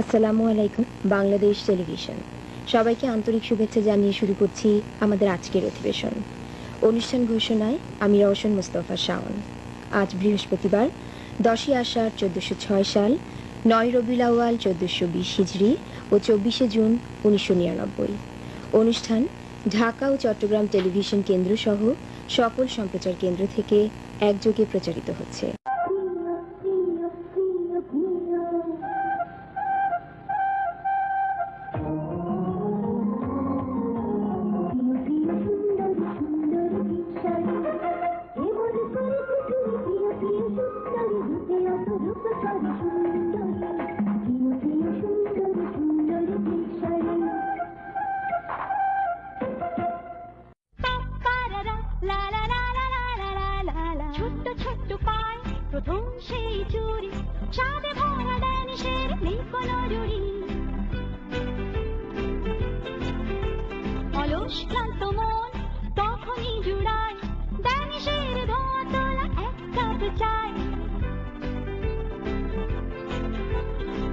আসসালামু আলাইকুম, বাংলাদেশ টেলিভিশন। সবাইকে আন্তরিক শুভেচ্ছা জানিয়ে শুরু করছি আমাদের আজকের অধিবেশন। অনুষ্ঠান ঘোষণায় আমি রওশন মুস্তফা শাওন। আজ বৃহস্পতিবার, দশই আষাঢ় চোদ্দশো ছয় সাল, নয় রবিউল আউয়াল চোদ্দশো বিশ হিজড়ি ও চব্বিশে জুন উনিশশো নিরানব্বই। অনুষ্ঠান ঢাকা ও চট্টগ্রাম টেলিভিশন কেন্দ্র সহ সকল সম্প্রচার কেন্দ্র থেকে একযোগে প্রচারিত হচ্ছে। এক কাপ চায়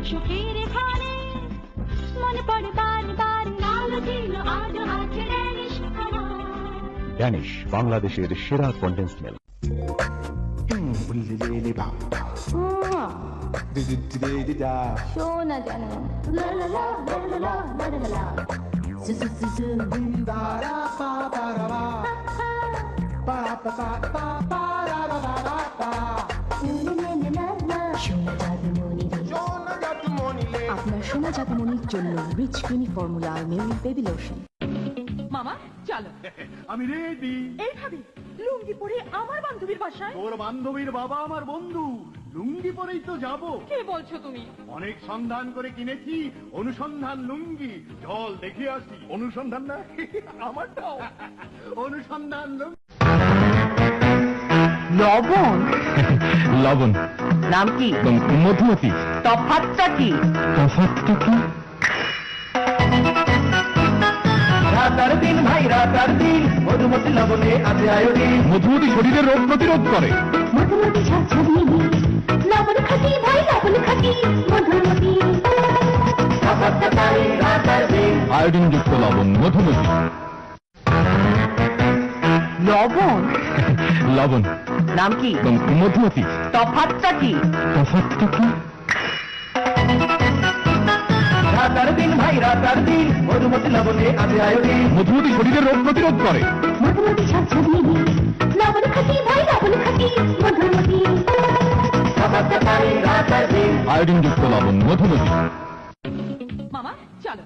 সুখের খানে মনে পড়ে বারে বারে কালো ছিল আজ আছে ড্যানিশ আমার ড্যানিশ বাংলাদেশের সেরা কন্ডেন্স মিল্ক শোনা যেন লা লা লা লা আপনার সোনা জাদুমণির জন্য rich creamy formula Meril baby lotion মামা চলো। আমি রেডি এইভাবে লুঙ্গি পরে আমার বান্ধবীর বাসায়? তোর বান্ধবীর বাবা আমার বন্ধু। লুঙ্গি পরেই তো যাব। কে বলছো তুমি? অনেক সন্ধান করে কিনেছি অনুসন্ধান লুঙ্গি। চল দেখে আসি। অনুসন্ধান না? আমারটাও। অনুসন্ধান লুঙ্গি। লবণ। লবণ। নাম কি? মধুমতি। তফাতটা কি? তফাৎটা কি? রাতার দিন ভাই রাতার দিন মধুমতি লবণে আছে আয়োডিন। মধুমতি শরীরের রোগ প্রতিরোধ করে। মধুমতি লবণ খাটি ভাই লবণ খাটি মধুমতি। আয়োডিন যুক্ত লবণ মধুমতি। লবণ। লবণ। নাম কি? মধুমতি। তফাতটা কি? তফাৎটা কি? রাতার দিন ভাই রাতার দিন মধুমতি লবণে আছে আয়োডিন। মধুমতি শরীরের রোগ প্রতিরোধ করে। মধুমতি ঝাঝালি লবণ খাটি ভাই লবণ খাটি মধুমতি। আয়োডিন যুক্ত লবণ মধুমতি। মামা চলো।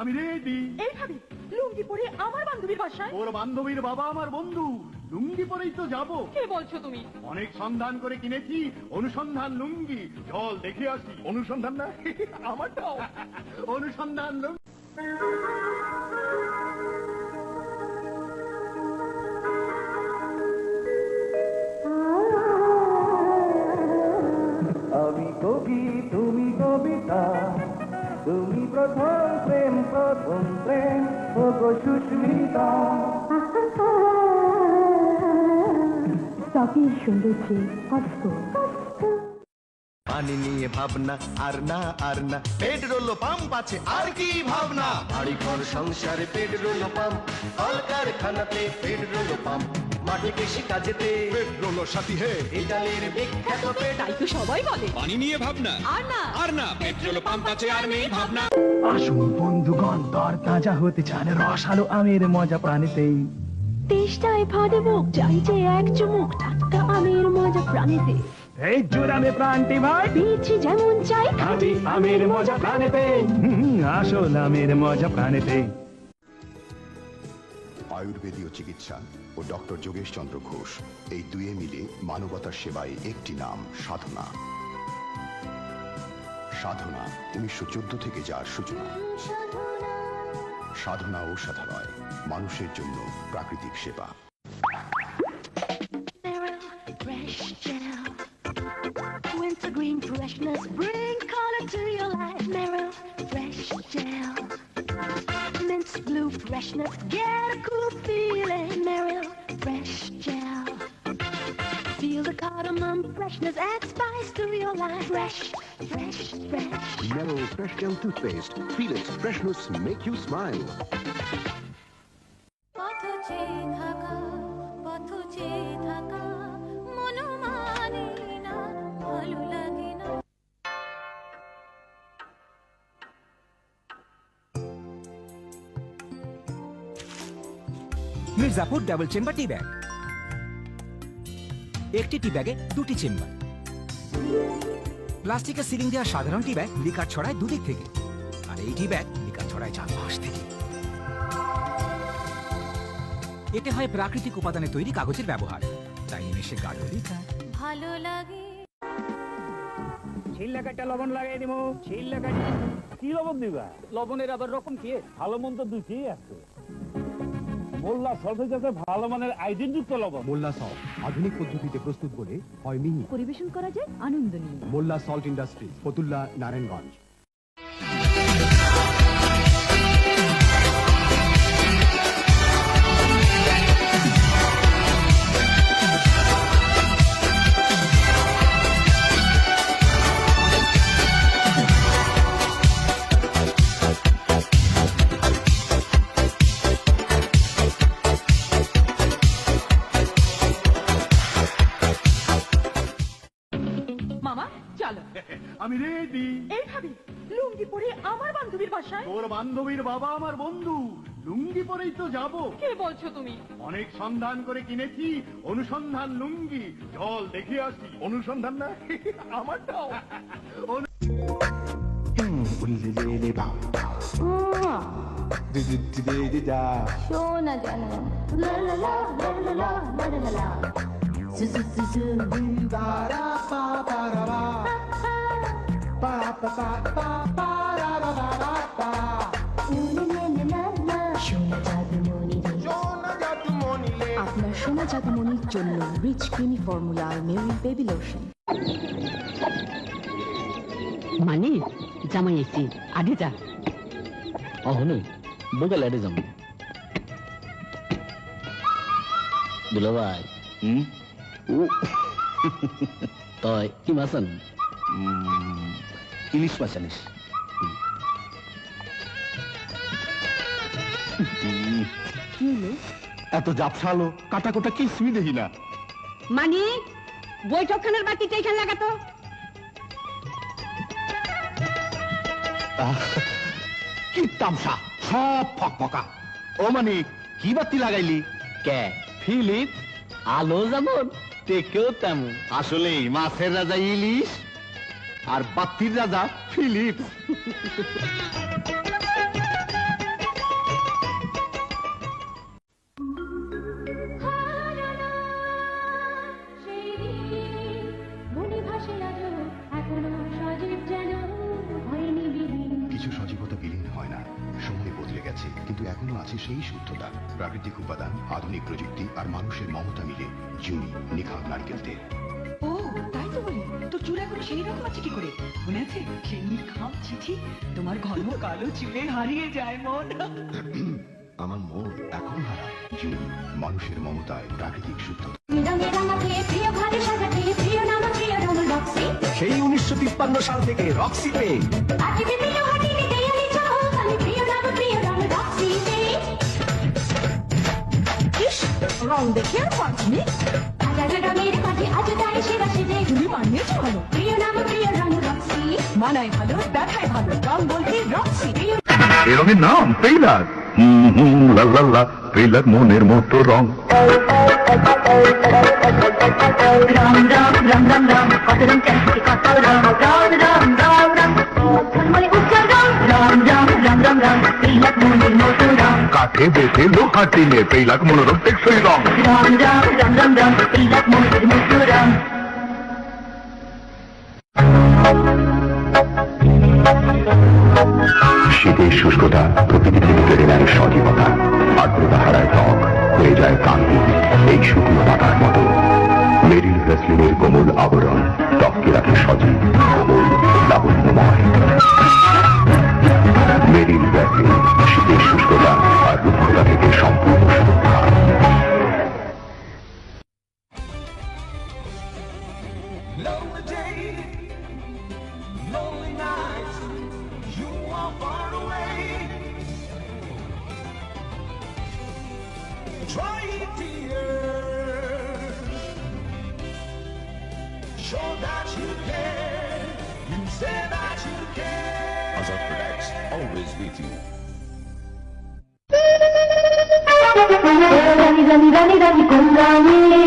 আমি রেডি এইভাবে লুঙ্গি পরে আমার বান্ধবীর বাসায়? তোর বান্ধবীর বাবা আমার বন্ধু। লুঙ্গি পরেই তো যাব। কে বলছো তুমি? অনেক সন্ধান করে কিনেছি। অনুসন্ধান লুঙ্গি। চল দেখে আসি। অনুসন্ধান না? আমারটাও অনুসন্ধান লুঙ্গি। আমি কবি তুমি কবিতা। তুমি প্রথম প্রেম প্রথম প্রেম ও গো সুস্মিতা। ত্বকের সৌন্দর্যে হস্ত পানি নিয়ে ভাবনা আর না আর না। পেট্রোল পাম্প আছে আর কি ভাবনা? বাড়ি ঘর সংসারে পেট্রোল পাম্প কলকারখানাতে পেট্রোল পাম্প। মাঠে কৃষি কাজেতে। পেট্রোল সাথী হে। ইটালির বিখ্যাত তাই তো সবাই বলে। পানি নিয়ে ভাবনা। আর না। আর না পেট্রোল পাম্প আছে আর নেই ভাবনা। আসুন বন্ধুগণ দর তাজা হতে চান রসালো আমের মজা প্রাণীতেই। তেষ্টায় ফাঁদে মুখ চাই যে এক চুমুক টাটকা আমের মজা প্রাণীতে। এই জোরামে প্রাণটি ভাই। পেয়েছি যেমন চাই আমি আমের মজা প্রাণীতে। আসল আমের মজা প্রাণীতে। আয়ুর্বেদীয় চিকিৎসা ও ডক্টর যোগেশ চন্দ্র ঘোষ এই দুয়ে মিলে মানবতার সেবায় একটি নাম সাধনা সাধনা উনিশশো থেকে যার সূচনা সাধনা ঔষধালয় মানুষের জন্য প্রাকৃতিক সেবা Fresh get a feeling. Fresh gel. Feel the cardamom freshness add spice to your life. Fresh, fresh, fresh. Mellow Fresh Gel Toothpaste. Feel its freshness make you smile. Mirzapur double chamber tea bag. একটি tea ব্যাগে দুটি chamber. প্লাস্টিকের ceiling দেওয়া সাধারণ টি bag liquor ছড়ায় দুদিক থেকে। আর এই টি ব্যাগ লিকার ছড়ায় চার পাশ থেকে। এতে হয় প্রাকৃতিক উপাদানে তৈরি কাগজের ব্যবহার। তাই নিমেষে গাঢ় লিকার ভালো লাগে। ছিল কাটা লবণ লাগাই দিব ছিল কাটা কি লবণ দিবা? লবণের আবার রকম কি? ভালো মন্দ দুটি আছে। মোল্লা ভালো মানের আইডিন যুক্ত লবণ। মোল্লা সল্ট আধুনিক পদ্ধতিতে প্রস্তুত বলে হয় মিহি পরিবেশন করা যায় আনন্দ নিয়ে মোল্লা সল্ট ইন্ডাস্ট্রি ফতুল্লা নারায়ণগঞ্জ। আমি রেডি এইভাবে লুঙ্গি পরে আমার বান্ধবীর বাসায় তোর বান্ধবীর বাবা আমার বন্ধু লুঙ্গি পরেই তো যাব কে বলছো তুমি অনেক সন্ধান করে কিনেছি অনুসন্ধান লুঙ্গি চল দেখে আসি অনুসন্ধান না আমারটাও শোনা জানো লা লা লা লা লা লা লা লা আপনার সোনা জাদুমণির জন্য rich creamy formula Meril baby lotion. মানে জামাই এসি আগে যা। অহনে বোকাল এড়ে যাম দুলা ভাই হুম? তয় কি মাসান ইলিশ মাছ আনিস। কি এত জাপসালো কাটা কোটা কিছুই দেখি না। মানে বৈঠকখানার বাতিটা এখানে লাগাতো? কি তামসা সব ফক ফকা ও মানে কি বাতি লাগাইলি? কে? ফিলিপ? আলো যেমন টেকেও তেমন। আসলে মাছের রাজা ইলিশ? আর বাতির রাজা ফিলিপ। কিছু সজীবতা বিলীন হয় না। সময় বদলে গেছে, কিন্তু এখনও আছে সেই শুদ্ধতা। প্রাকৃতিক উপাদান, আধুনিক প্রযুক্তি আর মানুষের মমতা মিলে জুনি নিখাত নারকেল তাই তো বলি তোর চুল এখন সেই রকম আছে কি করে? মনে আছে? সেই নির্ঘাম চিঠি তোমার ঘন কালো চুলে হারিয়ে যায় মন। আমার মন এখন হারায়। চুল মানুষের মমতায় প্রাকৃতিক শুদ্ধ সেই উনিশশো তিপ্পান্ন সাল থেকে রক্সি পে রং দেখে আর পাঁচ মিনিট মানায় রঙের নাম পেইলার লাল্লা পেইলার মনের মতো রং। রাম রাম রাম রাম রাম কত রং কত রং রাম রাম রাম। শীতের শুষ্কতা প্রকৃতিকে ভিতরে নেয় সজীবতা, আর্দ্রতা হারায় ত্বক, হয়ে যায় কান্তি এই শুকনো পাতার মতো। মেরিল রেসলিনের কোমল আবরণ ত্বককে রাখে সজীব কোমল Lonely day, lonely nights, you are far away. Try it, dear. Show that you care. You say that you care. Azad Relax, always with you. Dani, Dani, Dani, Dani, Dani,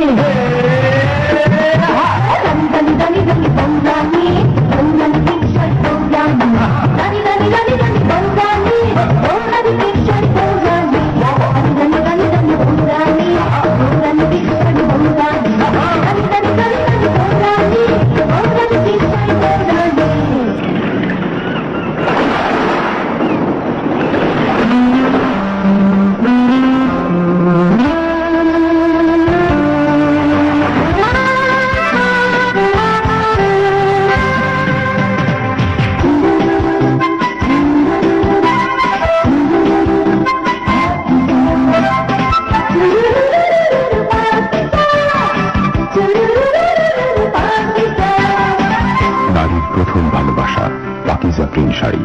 আজ।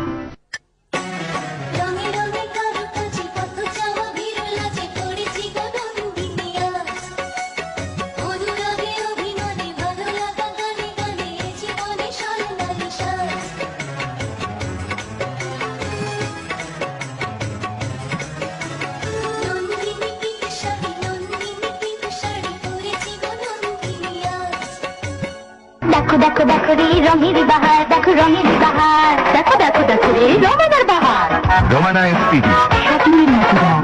দেখো দেখো দেখো রে রঙের বাহার দেখো রঙের বাহার। দেখো দেখো দেখো রে রঙের বাহার। রোমানা এসপিডি স্বপ্নের মতো রঙ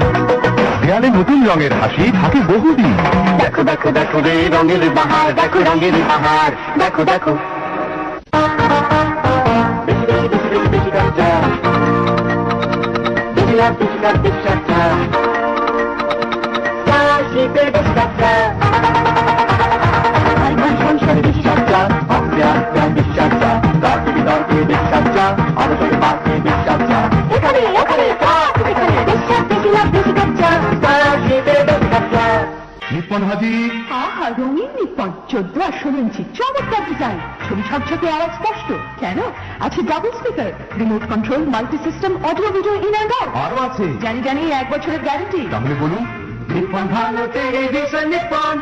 দেয়ালে নতুন রঙের হাসি থাকে বহুদিন। দেখো দেখো দেখো রে রঙের বাহার দেখো রঙের বাহার দেখো দেখো। এখানে এখানে এখানে বিশ্বাস বেশি লাভ বেশি খরচা নিপন হাজি। আহা রঙিন নিপন চোদ্দ আর ষোলো ইঞ্চি চমৎকার ডিজাইন ছবি ঝকঝকে আওয়াজ স্পষ্ট। কেন? আছে double speaker remote control multi system audio video in and out আরও আছে। জানি জানি এক বছরের গ্যারান্টি তাহলে বলুন নিপন ভালো ভীষণ নিপন।